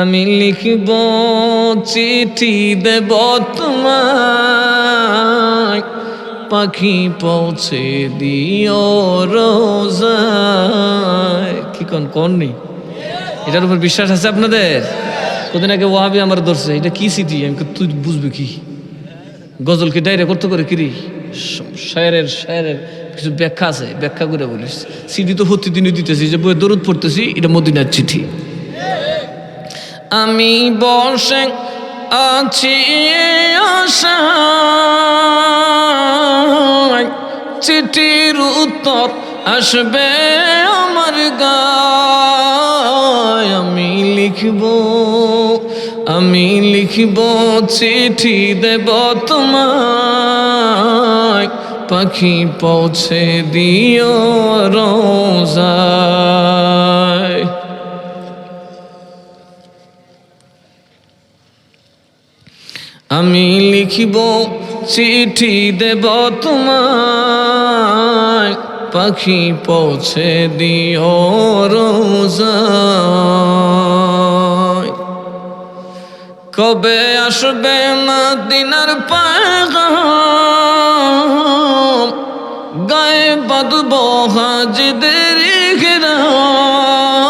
আমি লিখব চিঠি দেব তোমায়। পাখি পৌঁছে দিও রোজায়। কি কন কন নেই? এটার উপর বিশ্বাস আছে আপনাদের? কদিন আগে ওয়াবি আমার ধরছে, এটা কি চিঠি? আমি তুই বুঝবি কি? গজলকে ডাইরে করতে করে কিরি শায়ের শায়ের কিছু ব্যাখ্যা আছে, ব্যাখ্যা করে বলিস। সিডি তো প্রতিদিনই দিতেছি, যে বইয়ে দরুদ পড়তেছি, এটা মদিনার চিঠি। আমি বসে আছি আশায়। চিঠির উত্তর আসবে আমার গায়। আমি লিখব আমি লিখব, চিঠি দেব তোমায়। পাখি পৌঁছে দিও রোজায়। আমি লিখিব চিঠি দেব তোমায়। পাখি পৌঁছে দিও রোজায়। কবে আসবে মদিনার পায়গাম? গায়ে বাঁধব হাজিদের ঘেরাম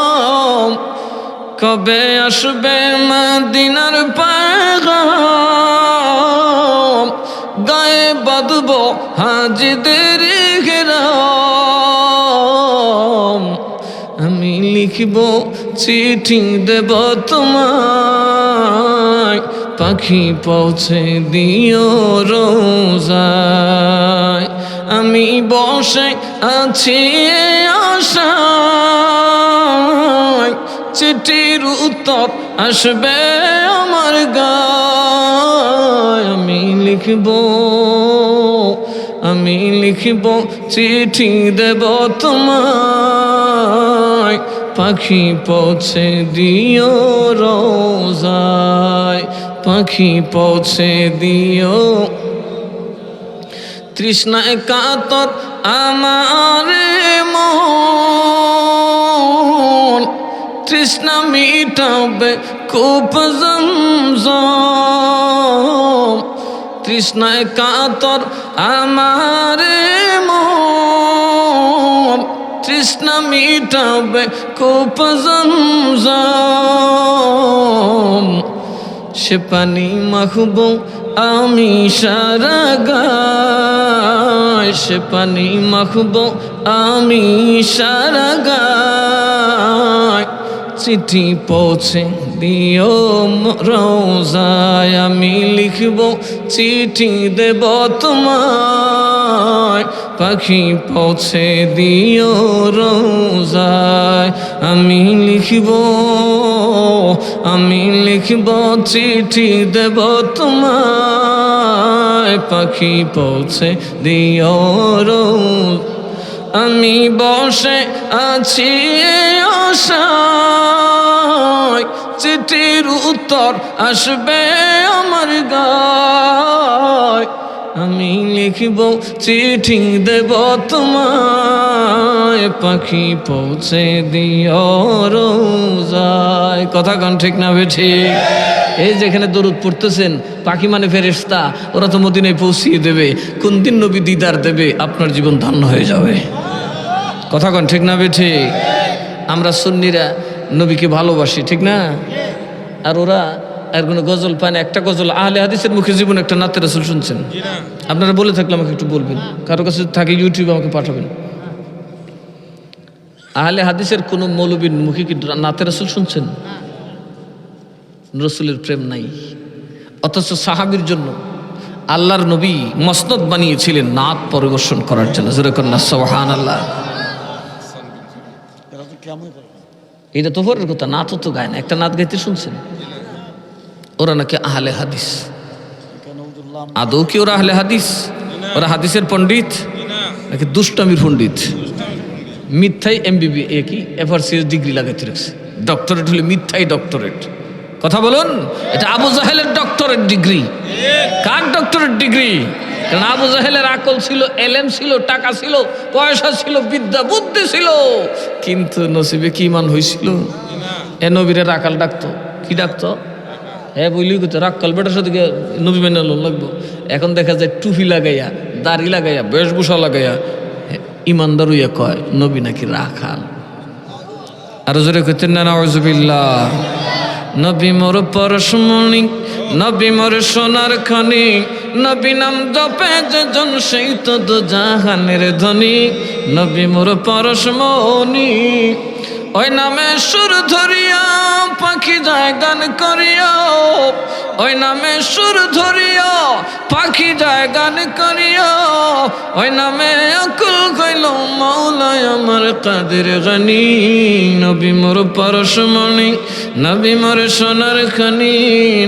কবে আসবে মদিনার পায়গাম? গায়ে বাঁধব হাজিদের ঘেরাম। আমি লিখব চিঠি দেব তোমায়, পাখি পৌঁছে দিও রোজায়। আমি বসে আছি আশায়, চিঠির উত্তর আসবে আমার গায়। আমি লিখব আমি লিখব, চিঠি দেব তোমায়। পাখি পৌঁছে দিও রোজায়, পাখি পৌঁছে দিও। তৃষ্ণায় কাতর আমার মন, তৃষ্ণা মিটাবে কূপ জমজম, তৃষ্ণায় কাতর আমার তৃষ্ণা মিটাবে কূপ জমজম। সে পানি মাখব আমি সারা গায়। সে পানি মাখব আমি সারা গায়। চিঠি পৌঁছে দিও রোজায় আমি লিখব চিঠি দেব তোমায়। পাখি পৌঁছে দিও রোজায় আমি লিখব আমি লিখব চিঠি দেব তোমায়। পাখি পৌঁছে দিও রোজ আমি বসে আছি আশায় চিঠির উত্তর আসবে আমার গায়। আমি লিখব, চিঠি দেব তোমায়। পাখি পৌঁছে দিও রোজায়। কথা গান ঠিক না বেঠি এই যেখানে দরুদ পড়তেছেন, পাখি মানে ফেরেস্তা ওরা তো মদিনায় পৌঁছিয়ে দেবে। কোন দিন নবী দিদার দেবে, আপনার জীবন ধন্য হয়ে যাবে। কথা কন ঠিক না বেঠি আমরা সুন্নিরা নবীকে ভালোবাসি, ঠিক না? আর ওরা আর কোনো গজল পায় না। একটা গজল আহলে হাদিসের মুখে জীবন একটা নাতের রাসুল শুনছেন। আপনারা বলে থাকলে আমাকে একটু বলবেন। কারও কাছে থাকে ইউটিউবে আমাকে পাঠাবেন। আহলে হাদিসের কোনো মৌলবীর মুখে কি নাতের রাসুল শুনছেন? রসুলের প্রেম নাই। অথচ সাহাবির জন্য আল্লাহর নবী মসনদ বানিয়েছিলেন নাত পরিদর্শন করার জন্য। যেরকম না সোহান আল্লাহ এটা তো পরের কথা নাত তো গায় না, একটা নাত গাইতে শুনছেন? ওরা নাকি আহলে হাদিস। আদৌ কি ওরা আহলে হাদিস? ওরা হাদিসের পণ্ডিত? নাকি দুষ্টামির পণ্ডিত? মিথ্যাই এমবিবি এ কি এফআরসিএস ডিগ্রি লাগাইতে রাখছে? ডক্টরেট হলে মিথ্যাই ডক্টরেট। কথা বলুন, এটা আবু জাহেলের ডক্টরেট ডিগ্রি। কার ডক্টরেট ডিগ্রি? কারণ আবু জাহেলের আকল ছিল, এলেম ছিল, টাকা ছিল, পয়সা ছিল, বিদ্যা, বুদ্ধি ছিল। কিন্তু নসিবে কি মান হয়েছিল এ নবীরের আকাল ডাকতো। কি ডাকতো? হ্যাঁ বইলি করতো রাক্কাল বেটার সাথে নবী মেনে লাগবো। এখন দেখা যায় টুপি লাগাইয়া, দাড়ি লাগাইয়া, বেশভূষা লাগাইয়া ইমানদার হইয়া কয়, নবী নাকি রাখাল। আর জোরে কইতেন না নবী মোর পরশমণি, নবী মোর সোনার খনি নবী নাম জপে যেজন সেই তো জাহানের ধনী নবী মোর পরশমণি ওই নামে সুর ধরিয়া পাখি যায় গান করিয়া। ওই নামে সুর ধরিয়া পাখি যায় গান করিয়া। ওই নামে অকুল কইল, মাওলায় আমার কাদের গানি নবী মোর পরশমণি, নবী মোর সোনার খনি।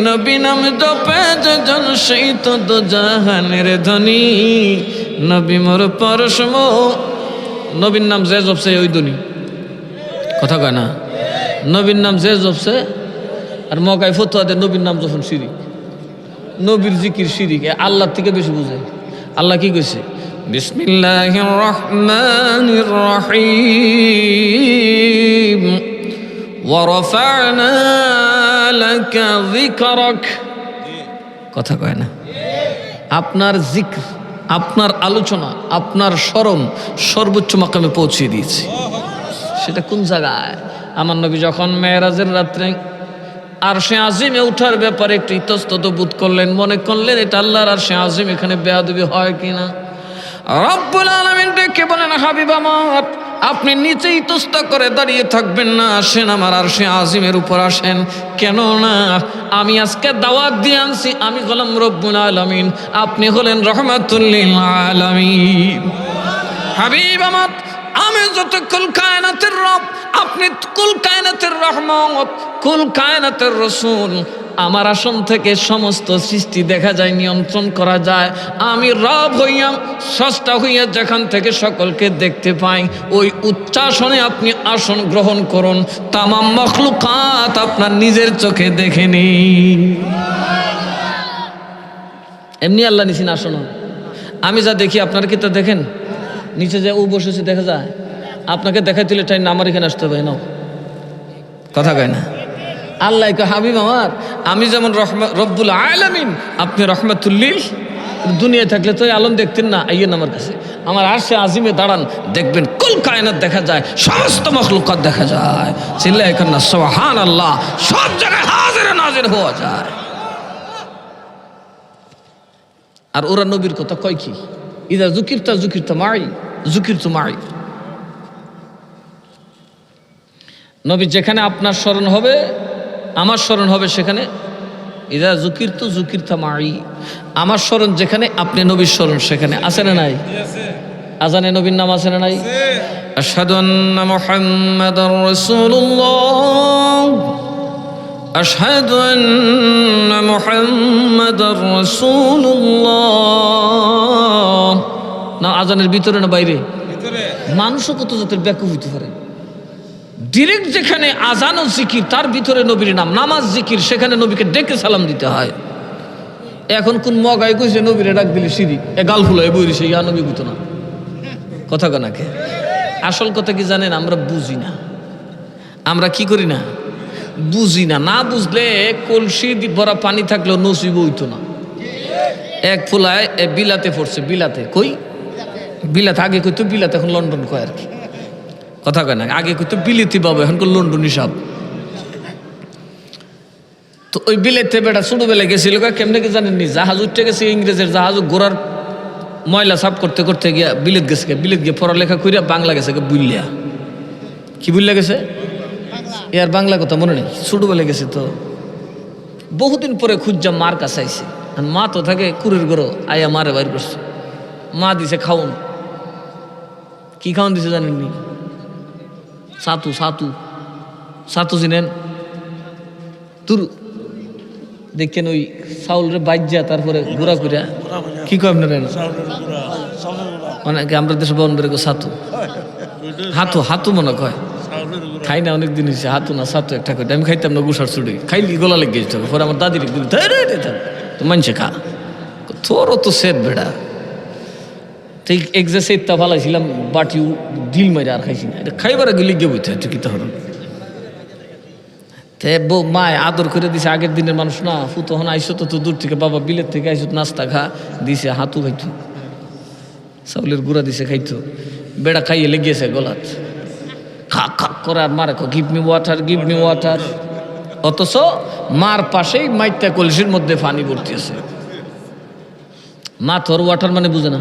নবী নাম জপে জন, সেই তো দো জাহানের ধনী। নবী মোর পরশম নবীর নাম যে জপছে ওই ধনী কথা কয় না নবীর নাম যে জপছে আর মকায় ফতুয়া দেয় নবীর নাম যখন শিরিক নবীর জিকির শিরিক এ আল্লাহর থেকে বেশি বুঝে আল্লাহ কি কইছে বিসমিল্লাহির রহমানির রহিম ورفعنا لك ذكرك কথা কয় না আপনার জিক্র আপনার আলোচনা আপনার স্মরণ সর্বোচ্চ মাকামে পৌঁছে দিয়েছে সেটা কোন জায়গায়? আমার নবী যখন মেয়েরাজের রাত্রে আর সে আজিমে উঠার ব্যাপারে একটু ইতস্তত বোধ করলেন, মনে করলেন, এটা আল্লাহর আর সে আজিম, এখানে বেয়াদবি হয় কিনা? রব্বুল আলামিন ডেকে বলেন, হাবিব আমার, আপনি নিচে ইতস্ত করে দাঁড়িয়ে থাকবেন না, আসেন, আমার আর সে আজিমের উপর আসেন। কেন না আমি আজকে দাওয়াত দিয়ে আনছি, আমি হলাম রব্বুল আলামিন, আপনি হলেন রহমাতুল্লিল আলামিন। হাবিব আমার আমি যত কুল কায়নাতের রব, আপনি কুল কায়নাতের রহমত, কুল কায়নাতের রসুল, আমার আসন থেকে সমস্ত সৃষ্টি দেখা যায়, নিয়ন্ত্রণ করা যায়। আমি রব হইয়া সস্তা হইয়া যেখান থেকে সকলকে দেখতে পাই। ওই উচ্চাসনে আপনি আসন গ্রহণ করুন। তামাম মখলুকাত আপনার নিজের চোখে দেখে নিন। এমনি আল্লাহ নিছেন আসন। আমি যা দেখি, আপনারা কি তা দেখেন? নিচে যে ও বসেছে, দেখা যায়? আপনাকে দেখাই দিলে টাইম আমার এখানে আসতে হবে, নাও। কথা কয় না? আল্লাহ হাবিব আমার, আমি যেমন রব্বুল আলামিন, আপনি রহমাতুল্লিল। দুনিয়া থাকলে তো আলম দেখতেন না, আইয়েন আমার কাছে। আমার আর সে আজিমে দাঁড়ান, দেখবেন কুল কায়নাত দেখা যায়, সমস্ত মখলুকাত দেখা যায়। চিল্লা এখন না সোহান আল্লাহ সব জায়গায় হাজির নাজির হওয়া যায়। আর ওরা নবীর কথা কয় কি? ইদা জুকিরতা জুকিরতা মাই জুকির তো মাই নবী যেখানে আপনার স্মরণ হবে আমার স্মরণ হবে সেখানে। ইদা জুকির তো জুকিরতা মাই আমার স্মরণ যেখানে আপনি নবীর স্মরণ সেখানে। আছে না নাই? আজানে নবীর নাম আছে না নাই? আশহাদু আন্না মুহাম্মাদার রাসূলুল্লাহ আশহাদু আন্না মুহাম্মাদার রাসূলুল্লাহ। না আজানের ভিতরে না বাইরে? মানুষও কত জাতের ব্যাকুপ হইতে পারে? ডিরেক্ট যেখানে আজান ও জিকির তার ভিতরে নবীর নাম। নামাজ জিকির সেখানে নবীকে ডেকে সালাম দিতে হয়। এখন কোন মগাই কইছে নবীরে ডাক দিলে সিঁড়ি। এ গাল ফুলাই বই দিছে ইয়া নবী বুঝতো না। কথা কনাকে আসল কথা কি জানেন? আমরা বুঝি না। আমরা কি করি না? বুঝি না। না বুঝলে কলসি ভরা পানি থাকলেও নসিব হইতো না। এক ফুলায় বিলাতে পড়ছে, বিলাতে। কই? বিলাতে। আগে কইতো বিলাতে, এখন লন্ডন কয় আর কি। কথা কয় না। আগে কইতো বিলিতি বাবু এখন লন্ডন হিসাব। তো ওই বিলেতে বেটা ছোটবেলায় গেছিল কেমনে কি জানেননি জাহাজ উঠতে গেছে, ইংরেজের জাহাজ গোড়ার ময়লা সাফ করতে করতে গিয়া বিলেত গেছে বিলেত গিয়ে পড়ালেখা করিয়া বাংলা গেছে গে বুইলিয়া কি বুইলা গেছে? এর বাংলা কথা মনে নেই। ছোটবেলায় গেছে তো। বহুদিন পরে খুঁজা মার কাছে আইসে আর মা তো থাকে কুরের গরো আয়া মারে বাইর করছে। মা দিছে খাওন। কি খাওন দিছে জানেননি সাতু সাতু। সাতু চিনেন? তুর দেখেন ওই চাউলের বাইজা তারপরে ঘুরা ঘুরা কি কয় আপনারা অনেকে আমরা দেশে বন বেড়ে সাতু? হাতু হাতু মনে কয় খাই না অনেক দিন হয়েছে হাতু না সাতু একটা করে। আমি খাইতাম না গুসার চুড়ি। খাইলি গলা লেগে যেত পরে আমার দাদির দিল তো মানছে খা। তোর তো সেট বেড়া। ঠিক এক যে সেটটা ফালাইছিলাম, বাটি ঢিল মারে আর খাইছি না। এটা খাইবার আগে লিগে বইতে তুই কি তো হরণ তে বউ মায় আদর করে দিছে, আগের দিনের মানুষ না ফুতো হন আইসো তো তো দূর থেকে বাবা বিলের থেকে আইসো, নাস্তা খা। দিছে হাতু খাইতো। চাউলের গুঁড়া দিছে, খাইতো। বেড়া খাইয়ে লেগেছে গলাত। খা খা করে আর মারে give me water give me water অথচ মার পাশেই মাইত্যা কলসির মধ্যে পানি ভর্তি আছে মা তোর ওয়াটার মানে বুঝে না।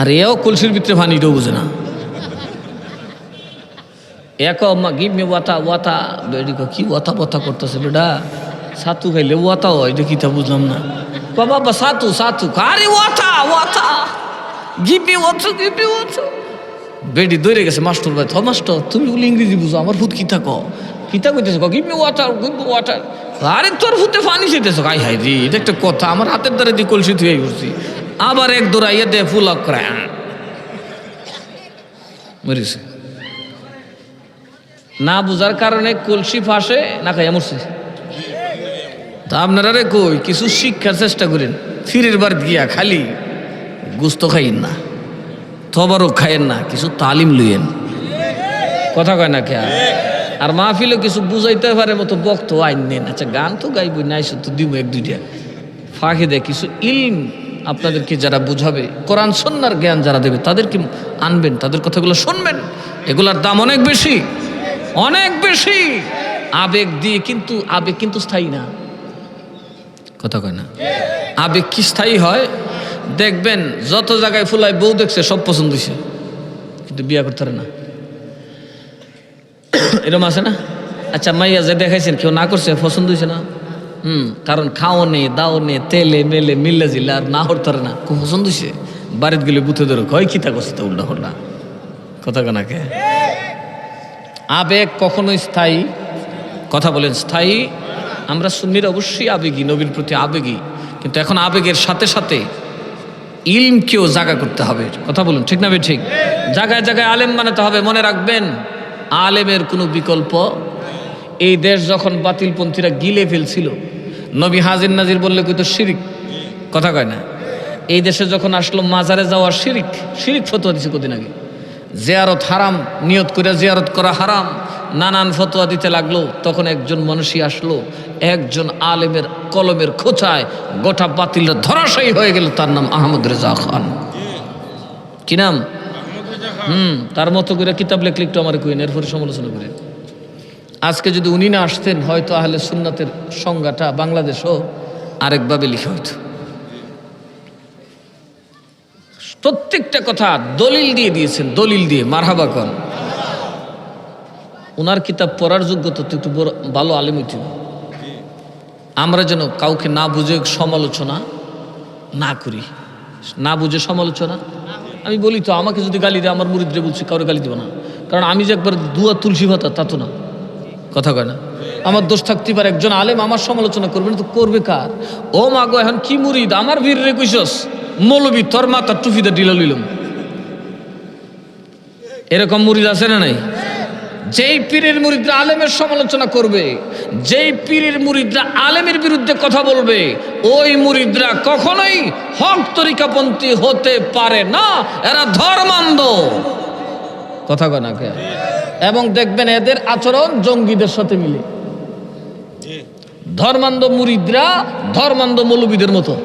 আর এও কলসির ভিতরে পানিটাও বুঝে না। এক গিভ মি ওয়াতা ওয়াতা বেডি কো ওয়াতা ওয়াতা করতেছে বেডা সাতু খাইলে ওয়াতা হয় এটা কিতা বুঝলাম না। বাবা, সাতু সাতু আরে water water give me water give me water বেডি দৌড়ে গেছে মাস্টার ভাই থ মাস্টার, তুমি বলে ইংরেজি বুঝো, আমার ভূত ক কিতা কইতেছে? Give me water give me water আরে তোর ভূতে পানি যেতেছে হাই হাই রে, এটা একটা কথা। আমার হাতের দ্বারা দিয়ে কলসি ধুয়ে করছি আবার এক দৌড়াইয়া দে ফুল করে। মরিছে। না বুঝার কারণে কলসি ফাঁসে না খাইয়া মরছে। তা আপনারা রে কই, কিছু শিক্ষার চেষ্টা করেন। ফিরের বার গিয়া খালি গুস্ত খাইন না। তবারও খায়েন না, কিছু তালিম লইয়েন। কথা কয় না খেয়া আর মাহফিলে কিছু বুঝাইতে পারে মতো বক্ত আইন নেন। আচ্ছা গান তো গাইবই, নাই তো দিব এক দুইটা। ফাঁকে দেয় কিছু ইলম আপনাদেরকে যারা বুঝাবে, কোরআন সন্ন্যার জ্ঞান যারা দেবে, তাদেরকে আনবেন, তাদের কথাগুলো শুনবেন। এগুলার দাম অনেক বেশি অনেক বেশি। আবেগ দিয়ে কিন্তু, আবেগ কিন্তু স্থায়ী না। কথা কয় না? আবেগ কি স্থায়ী হয়? দেখবেন যত জায়গায় ফুলায় বউ দেখছে, সব পছন্দ হয়েছে কিন্তু বিয়া করতে পারে না। এরকম আছে না? আচ্ছা মাইয়া যে দেখাইছেন, কেউ না করছে, পছন্দ হয়েছে না? হুম, কারণ খাও নে দাও নে তেলে, মেলে মিল্লে জিল্লে আর না হরতারে না। খুব পছন্দ হয়েছে বাড়িতে গেলে বুথে ধরে, কয় খিতা করছে তো উল্টা হল্লা কথা কানাকে আবেগ কখনোই স্থায়ী, কথা বলেন, স্থায়ী। আমরা সুন্নির অবশ্যই আবেগী, নবীর প্রতি আবেগী। কিন্তু এখন আবেগের সাথে সাথে ইলমকেও জাগা করতে হবে। কথা বলুন, ঠিক না ঠিক জায়গায় জায়গায় আলেম বানাতে হবে, মনে রাখবেন, আলেমের কোনো বিকল্প এই দেশ যখন বাতিলপন্থীরা গিলে ফেলছিল, নবী হাজির নাজির বললে কিন্তু শিরিক, কথা কয় না। এই দেশে যখন আসলো মাজারে যাওয়া শিরিক শিরিক ফতোয়া দিছে কদিন আগে। জিয়ারত হারাম, নিয়ত করে জিয়ারত করা হারাম, নানান ফতোয়া দিতে লাগল, তখন একজন মানুষই আসলো, একজন আলেমের কলমের খোঁচায় গোটা বাতিলরা ধরাশায়ী হয়ে গেল, তার নাম আহমদ রেজা খান। কি নাম? হুম, তার মতো করে কিতাব লেখলে একটু আমার কইন এরপরে সমালোচনা করে। আজকে যদি উনি না আসতেন, হয়তো আহলে সুন্নাতের সংজ্ঞাটা বাংলাদেশও আরেকভাবে লিখা হইতো। প্রত্যেকটা কথা দলিল দিয়ে দিয়েছেন, দলিল দিয়ে, মারহাবা কন। ওনার কিতাব পড়ার যোগ্যতা তো একটু ভালো আলিম আমরা যেন কাউকে না বুঝে সমালোচনা না করি। না বুঝে সমালোচনা? আমি বলি তো, আমাকে যদি গালি দেয়, আমার মুরিদরে বলছি কারও গালি দেবো না। কারণ আমি যে একবার দুয়া তুলসী ভাতা, তা তো না। কথা কয় না? আমার দোষ থাকতে পারে একজন আলেম, আমার সমালোচনা করবে না, তো করবে কার? ও মাগো এখন কি মুরিদ? আমার বীর রে কইসস? মৌলবী তোর মাথা টুফিতে ডিলা লইলাম। এরকম মুরিদ আছে না নাই? যেই পীরের মুরিদরা আলেমের সমালোচনা করবে যেই পীরের মুরিদরা আলেমের বিরুদ্ধে কথা বলবে ওই মুরিদরা কখনোই হক তরিকাপন্থী হতে পারে না। এরা ধর্মান্ধ। কথা কয় না কে? এবং দেখবেন এদের আচরণ জঙ্গিদের সাথে মিলে। ধর্মান্ধ মুরিদরা ধর্মান্ধ মৌলবীদের মতো।